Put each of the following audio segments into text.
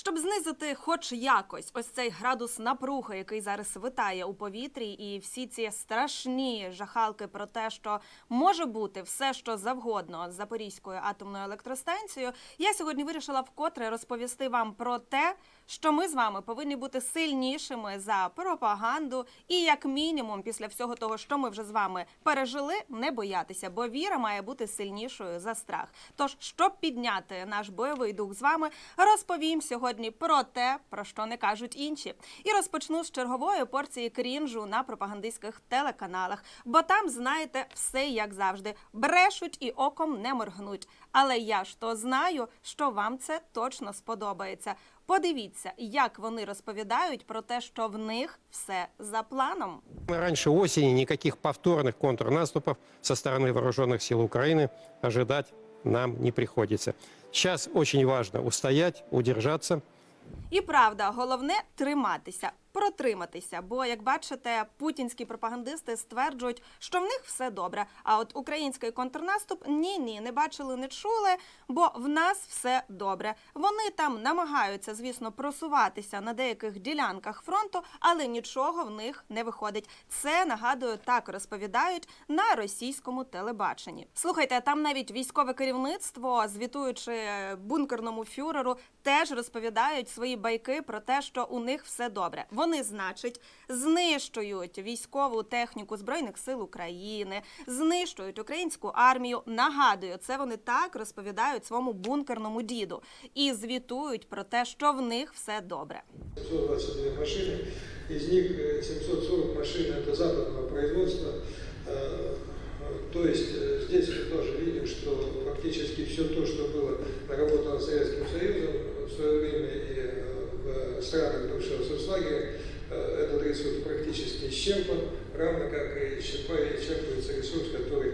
Щоб знизити, хоч якось, ось цей градус напруги, який зараз витає у повітрі, і всі ці страшні жахалки про те, що може бути все, що завгодно з Запорізькою атомною електростанцією, я сьогодні вирішила вкотре розповісти вам про те, що ми з вами повинні бути сильнішими за пропаганду, і як мінімум, після всього того, що ми вже з вами пережили, не боятися, бо віра має бути сильнішою за страх. Тож, щоб підняти наш бойовий дух з вами, розповім сьогодні про те, про що не кажуть інші. І розпочну з чергової порції крінжу на пропагандистських телеканалах, бо там, знаєте, все як завжди, брешуть і оком не моргнуть. Але я ж то знаю, що вам це точно сподобається. Подивіться, як вони розповідають про те, що в них все за планом. Раньше осени никаких повторных контрнаступов со стороны вооруженных сил Украины ожидать нам не приходится. Сейчас очень важно устоять, удержаться. І правда, головне триматися, протриматися. Бо, як бачите, путінські пропагандисти стверджують, що в них все добре. А от український контрнаступ ні, ні, не бачили, не чули, бо в нас все добре. Вони там намагаються, звісно, просуватися на деяких ділянках фронту, але нічого в них не виходить. Це нагадую, так розповідають на російському телебаченні. Слухайте, там навіть військове керівництво, звітуючи бункерному фюреру, теж розповідають свої байки про те, що у них все добре. Вони, значить, знищують військову техніку збройних сил України, знищують українську армію. Нагадую, це вони так розповідають своєму бункерному діду і звітують про те, що в них все добре. 722 машины, из них э, 740 машин это западного производства. Э, То есть э, здесь мы тоже видим, что фактически все то, что было наработано Советским Союзом странах бывшего соцлагеря, э, этот ресурс практически исчерпан, равно как и исчерпа- исчерпывается ресурс, который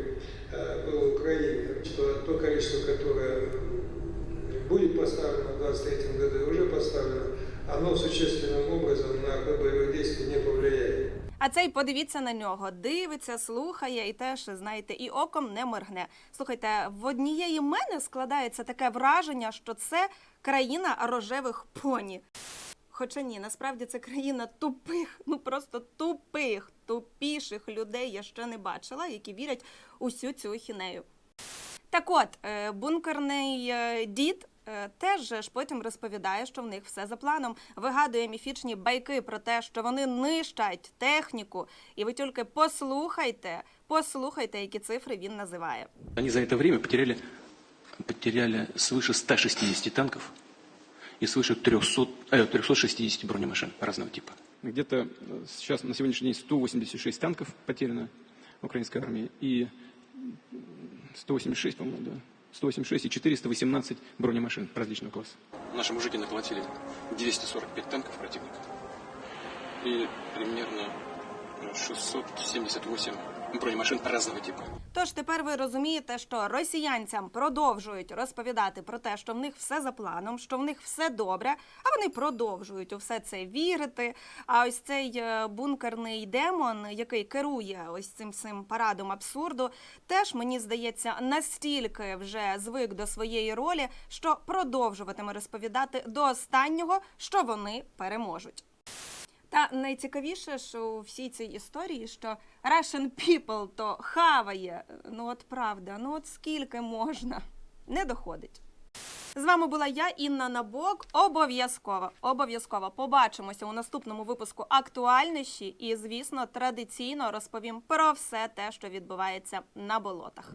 э, был в Украине. Что то количество, которое м, будет поставлено в 2023 году и уже поставлено, оно существенным образом на ход боевых действий не повлияет. А цей подивіться на нього, дивиться, слухає і теж, знаєте, і оком не моргне. Слухайте, в однієї мене складається таке враження, що це країна рожевих поні. Хоча ні, насправді це країна тупих, ну просто тупих, тупіших людей я ще не бачила, які вірять у всю цю хінею. Так от, е, бункерний е, дід е, теж ж потім розповідає, що в них все за планом. Вигадує міфічні байки про те, що вони нищать техніку. І ви тільки послухайте, послухайте, які цифри він називає. Они за это время потеряли, потеряли свыше 160 танков и свыше 300, э, 360 бронемашин разного типа. Где-то э, сейчас на сегодняшний день 186 танков потеряно украинской армии и 186, по-моему, да. 186 и 418 бронемашин различного класса. Наши мужики наколотили 245 танков противника и примерно 678 бронемашин разного типа. Тож тепер ви розумієте, що росіянцям продовжують розповідати про те, що в них все за планом, що в них все добре, а вони продовжують у все це вірити. А ось цей е, бункерний демон, який керує ось цим цим парадом абсурду, теж мені здається настільки вже звик до своєї ролі, що продовжуватиме розповідати до останнього, що вони переможуть. Та найцікавіше, що у всій цій історії, що Russian people то хаває. Ну от правда, ну от скільки можна, не доходить. З вами була я, Інна Набок. Обов'язково, обов'язково побачимося у наступному випуску актуальніші і, звісно, традиційно розповім про все те, що відбувається на болотах.